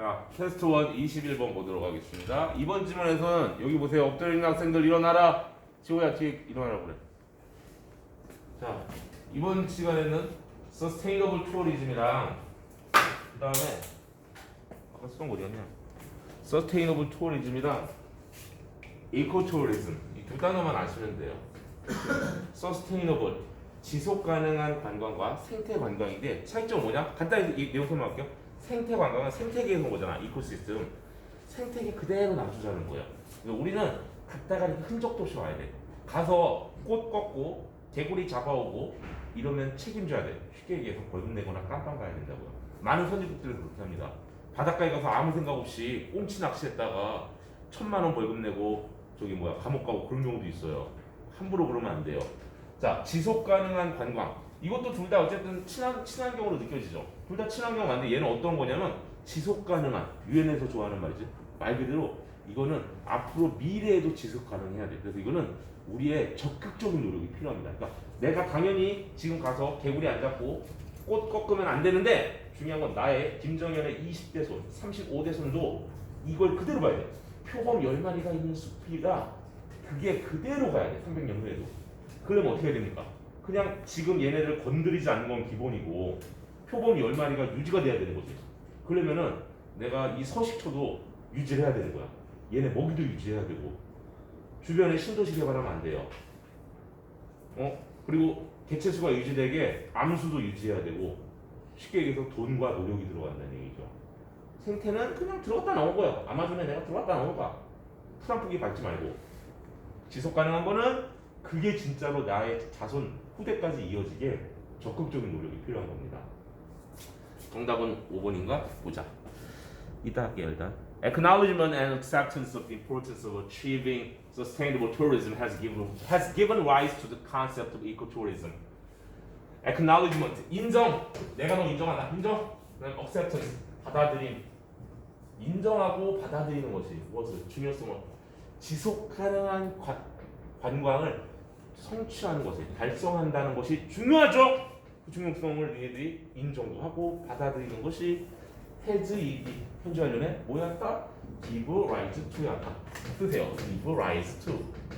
자, 테스트 1 21번 보도록 하겠습니다. 이번 지문에서는 여기 보세요. 엎드려 있는 학생들 일어나라. 지호야 뒤에 일어나라 그래. 자, 이번 시간에는 Sustainable Tourism이랑 그 다음에 아까 쓰던 거 어디 갔냐? Sustainable Tourism이랑 Eco-Tourism 이두 단어만 아시면 돼요. Sustainable 지속 가능한 관광과 생태 관광인데 차이점 뭐냐? 간단히 이 내용 설명할게요. 생태 관광은 생태계에서 온 거잖아. 이코시스템. 생태계 그대로 놔두자는 거예요. 우리는 갔다가 이렇게 흔적도 없이 와야 돼. 가서 꽃 꺾고 개구리 잡아오고 이러면 책임져야 돼. 쉽게 얘기해서 벌금 내거나 깜빵 가야 된다고요. 많은 선진국들에서 그렇게 합니다. 바닷가에 가서 아무 생각 없이 꽁치 낚시했다가 천만 원 벌금 내고 저기 뭐야 감옥 가고 그런 경우도 있어요. 함부로 그러면 안 돼요. 자 지속 가능한 관광 이것도 둘 다 어쨌든 친환 친환경으로 느껴지죠. 둘 다 친환경 맞는데 얘는 어떤 거냐면 지속 가능한 유엔에서 좋아하는 말이지 말 그대로 이거는 앞으로 미래에도 지속 가능해야 돼. 그래서 이거는 우리의 적극적인 노력이 필요합니다. 그러니까 내가 당연히 지금 가서 개구리 안 잡고 꽃 꺾으면 안 되는데 중요한 건 나의 김정현의 20대 손, 35대 손도 이걸 그대로 봐야 돼. 표범 10마리가 있는 숲이라 그게 그대로 가야 돼. 300년 후에도. 그러면 어떻게 해야 됩니까? 그냥 지금 얘네를 건드리지 않는 건 기본이고 표범 10마리가 유지가 돼야 되는 거지. 그러면은 내가 이 서식처도 유지를 해야 되는 거야. 얘네 먹이도 유지해야 되고 주변에 신도시 개발하면 안 돼요. 어? 그리고 개체수가 유지되게 암수도 유지해야 되고 쉽게 얘기해서 돈과 노력이 들어간다는 얘기죠. 생태는 그냥 들어갔다 나온 거예요. 아마존에 내가 들어갔다 나온 거야. 풀한푸기 밟지 말고 지속 가능한 거는 그게 진짜로 나의 자손 후대까지 이어지게 적극적인 노력이 필요한 겁니다. 정답은 5번인가? 보자. 이따 할게요 일단. Acknowledgement and acceptance of importance of achieving sustainable tourism has given has given rise to the concept of ecotourism. Acknowledgement 인정. 내가 너 인정한다. 인정. 그다음 acceptance 받아들임. 인정하고 받아들이는 것이 무엇을 중요성을 지속 가능한 관, 관광을 성취하는 것을 달성한다는 것이 중요하죠. 그 중요성을 니네들이 인정도 하고 받아들이는 것이 has 이기 현재 완료네 뭐였다? give rise to였다. 쓰세요. give rise to.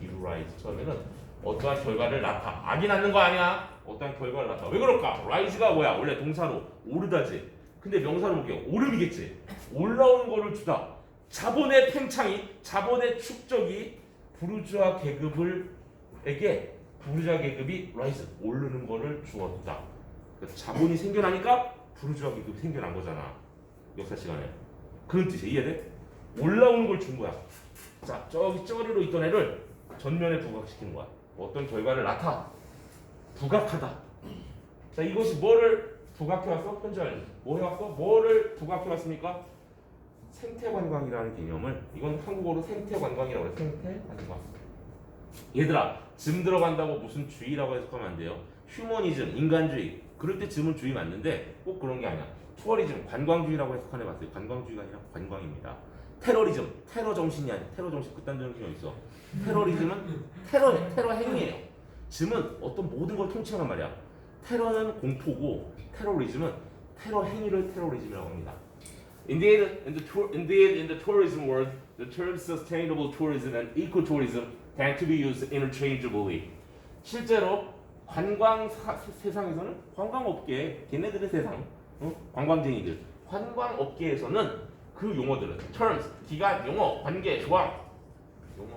give rise to 하면은 어떠한 결과를 낳다. 악이 낳는 거 아니야? 어떠한 결과를 낳다. 왜 그럴까? rise가 뭐야? 원래 동사로 오르다지. 근데 명사로 볼게요. 오름이겠지. 올라오는 거를 주다. 자본의 팽창이, 자본의 축적이 부르주아 계급을 에게 부르주아 계급이 rise 오르는 거를 주었다. 그러니까 자본이 생겨나니까 부르주아 계급이 생겨난 거잖아. 역사 시간에. 그런 뜻이야. 이해돼? 올라오는 걸 준 거야. 자, 저기 쩌리로 있던 애를 전면에 부각시키는 거야. 어떤 결과를 낳다. 부각하다. 자, 이것이 뭐를 부각해 왔어? 완료. 뭐 해왔어? 뭐를 부각해 왔습니까? 생태관광이라는 개념을 이건 한국어로 생태관광이라고 해요. 생태관광. 얘들아, 즘 들어간다고 무슨 주의라고 해석하면 안 돼요. 휴머니즘, 인간주의. 그럴 때 즘은 주의 맞는데 꼭 그런 게 아니야. 투어리즘, 관광주의라고 해석하네 봤어요. 관광주의가 아니라 관광입니다. 테러리즘, 테러 정신이 아니야. 테러 정신 그딴 정신이 있어? 테러리즘은 테러 테러 행위예요. 즘은 어떤 모든 걸 통칭하는 말이야. 테러는 공포고 테러리즘은 테러 행위를 테러리즘이라고 합니다. Indeed, in the tour, indeed, in the tourism world, the terms sustainable tourism and ecotourism tend to be used interchangeably. 실제로 관광 사- 세상에서는 관광업계, 걔네들의 세상, 어? 관광쟁이들, 관광업계에서는 그 용어들은 terms, 기간, 용어, 관계, 조항, 용어,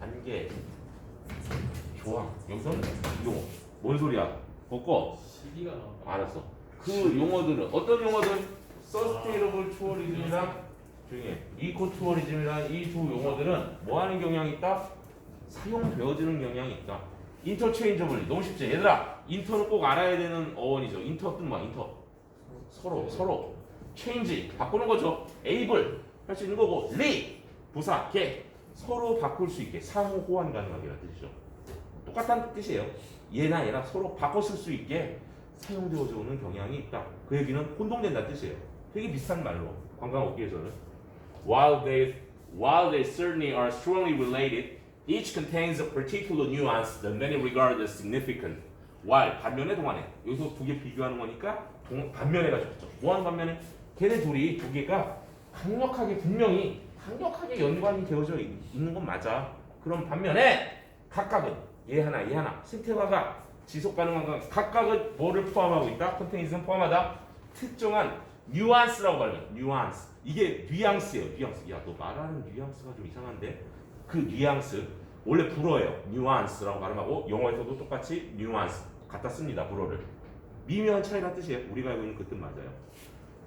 관계, 조항. 여기서는 용어. 뭔 소리야? 꺾어. 시기가 나와. 알았어. 그 용어들은 어떤 용어들? 서스테이너블 투어리즘이랑 중에 이코 투어리즘이랑 이두 용어들은 뭐 하는 경향이 있다? 사용되어지는 경향이 있다. 인터체인저블 너무 쉽지. 얘들아, 인터는 꼭 알아야 되는 어원이죠. 인터 뜻 뭐야? 인터. 서로 서로 체인지 바꾸는 거죠. 에이블 할 수 있는 거고 리 부사 개 서로 바꿀 수 있게 상호 호환 가능하게라는 뜻이죠. 똑같다는 뜻이에요. 얘나 얘나 서로 바꿔 쓸 수 있게 사용되어져 오는 경향이 있다. 그 얘기는 혼동된다는 뜻이에요. 되게 비슷한 말로 관광업계에서는 while they while they certainly are strongly related, each contains a particular nuance that many regard as significant. while 반면에 동안에 여기서 두 개 비교하는 거니까 동, 반면에 가지고. 뭐하는 반면에 걔네 둘이 두 개가 강력하게 분명히 강력하게 연관이 되어져 있- 있는 건 맞아. 그럼 반면에 각각은 얘 하나 얘 하나 생태과가 지속 가능한 건 각각은 뭐를 포함하고 있다? 컨테이니즘 포함하다. 특정한 뉘앙스라고 말하면 뉘앙스. 이게 뉘앙스예요. 뉘앙스. 야, 너 말하는 뉘앙스가 좀 이상한데. 그 뉘앙스 원래 불어예요. 뉘앙스라고 발음하고 영어에서도 똑같이 뉘앙스 갖다 씁니다. 불어를. 미묘한 차이란 뜻이에요. 우리가 알고 있는 그 뜻 맞아요.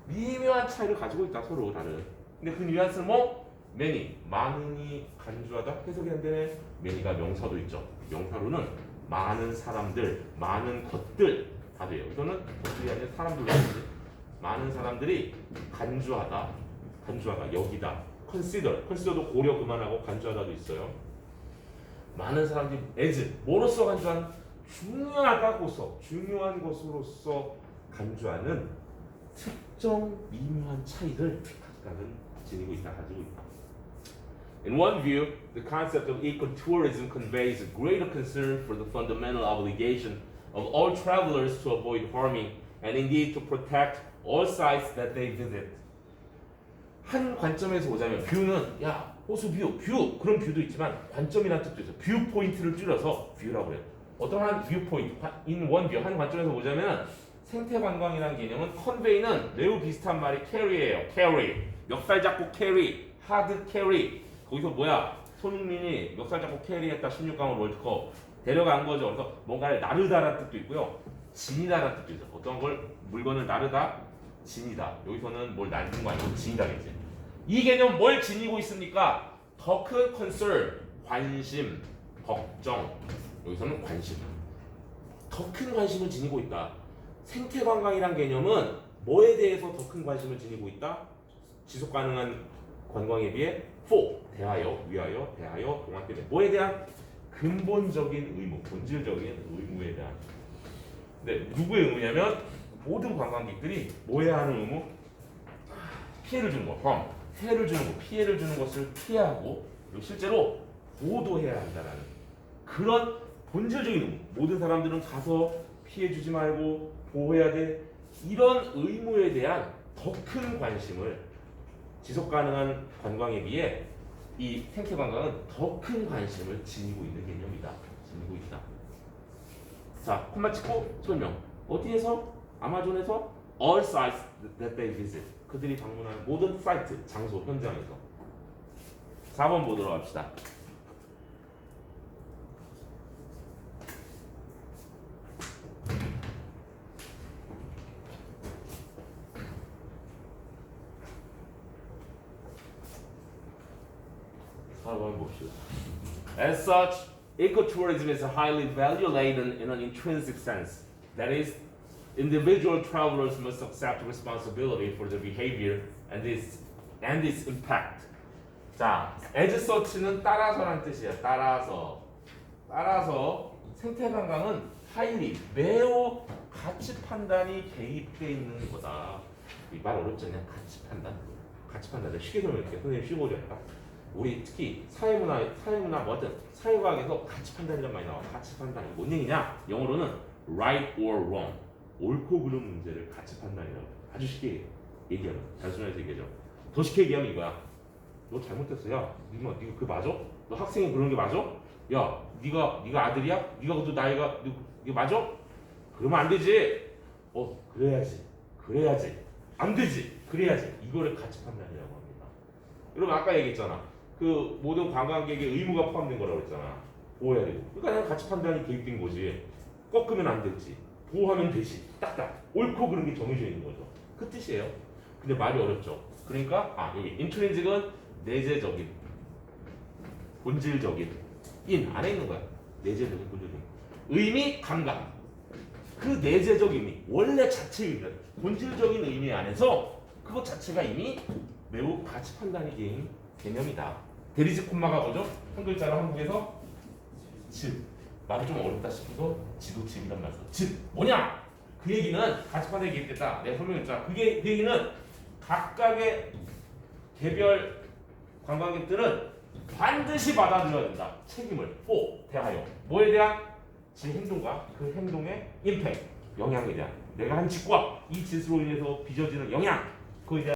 미묘한 차이를 가지고 있다 서로 다른. 근데 그 뉘앙스는 뭐? many 많은이 간주하다 해석이 안 되네. many가 명사도 있죠. 명사로는 많은 사람들, 많은 것들 다 돼요. 이거는 것들이 아니라 사람들로. 많은 사람들이 간주하다, 간주하다 여기다. consider, consider도 고려 그만하고 간주하다도 있어요. 많은 사람들이 as 뭐로서 간주한 중요하다고서 중요한 것으로서 간주하는 특정 미묘한 차이를 각각은 지니고 있다 가지고 있다. In one view, the concept of ecotourism conveys a greater concern for the fundamental obligation of all travelers to avoid harming and indeed to protect all sites that they visit. 한 관점에서 보자면 뷰는 야 호수 뷰, 뷰 그런 뷰도 있지만 관점이라는 뜻도 있어. 뷰 포인트를 줄여서 뷰라고 해요. 어떠한 뷰 포인트, in one view 한 관점에서 보자면 생태 관광이라는 개념은 컨베이는 매우 비슷한 말이 carry예요. carry 멱살 잡고 carry, hard carry 거기서 뭐야 손흥민이 멱살 잡고 캐리했다 16강을 월드컵 데려간 거죠. 그래서 뭔가를 나르다라는 뜻도 있고요. 진이다라는 뜻도 있어. 어떤 걸 물건을 나르다, 진이다. 여기서는 뭘 나르는 거 아니고 진이다겠지. 이 개념 뭘 지니고 있습니까? 더큰 concern, 관심, 걱정. 여기서는 관심. 더 큰 관심을 지니고 있다. 생태 관광이란 개념은 뭐에 대해서 더 큰 관심을 지니고 있다? 지속 가능한 관광에 비해 for 대하여 위하여 대하여 동안 때문에 뭐에 대한 근본적인 의무, 본질적인 의무에 대한. 근데 누구의 의무냐면 모든 관광객들이 뭐 해야 하는 의무? 피해를 주는 거, harm. 해를 주는 거, 피해를 주는 것을 피하고 그리고 실제로 보도해야 한다라는 그런 본질적인 의무. 모든 사람들은 가서 피해 주지 말고 보호해야 돼. 이런 의무에 대한 더 큰 관심을 지속 가능한 관광에 비해 이 생태 관광은 더 큰 관심을 지니고 있는 개념이다. 지니고 있다. 자, 콤마 찍고 설명. 어디에서? 아마존에서 all sites that they visit. 그들이 방문하는 모든 사이트, 장소, 현장에서. 4번 보도록 합시다. 한번 봅시다. As such, ecotourism is highly value laden in an intrinsic sense. That is, individual travelers must accept responsibility for their behavior and its and its impact. 자, as such는 따라서란 뜻이야. 따라서. 따라서 생태 관광은 highly 매우 가치 판단이 개입돼 있는 거다. 이 말 어렵지 않냐? 가치 판단. 가치 판단. 쉽게 설명할게. 선생님 쉬고 오니까. 우리 특히 사회문화, 사회문화 뭐든 사회과학에서 가치 판단이란 말이 나와. 가치 판단이 뭔 얘기냐? 영어로는 right or wrong, 옳고 그른 문제를 가치 판단이라고. 아주 쉽게 얘기하면 단순하게 얘기하죠. 더 쉽게 얘기하면 이거야. 너 잘못했어. 야, 니가 니가 그 맞아? 너 학생이 그런 게 맞아? 야, 네가 네가 아들이야? 네가 그것도 나이가 너, 이게 맞아? 그러면 안 되지. 어, 그래야지. 그래야지. 안 되지. 그래야지. 이거를 가치 판단이라고 합니다. 여러분 아까 얘기했잖아. 그 모든 관광객의 의무가 포함된 거라고 했잖아. 보호해야 되고. 그러니까 그냥 가치 판단이 개입된 거지. 꺾으면 안 되지. 보호하면 되지. 딱딱. 옳고 그른 게 정해져 있는 거죠. 그 뜻이에요. 근데 말이 어렵죠. 그러니까 아 여기 인트린직은 내재적인, 본질적인 인 안에 있는 거야. 내재적인 본질적인 의미, 감각. 그 내재적 의미, 원래 자체 의미, 본질적인 의미 안에서 그것 자체가 이미 매우 가치 판단이 개인 개념이다. 대리직 콤마가 뭐죠? 한 글자로 한국에서 즉 말이 좀 어렵다 싶어서 지도집이란 말이죠. 즉 뭐냐? 그 얘기는 가치 판단이 개입됐다. 내가 설명했잖아. 그게 그 얘기는 각각의 개별 관광객들은 반드시 받아들여야 된다. 책임을 꼭 대하여 뭐에 대한 지 행동과 그 행동의 임팩 영향에 대한 내가 한 짓과 이 짓으로 인해서 빚어지는 영향 그 이제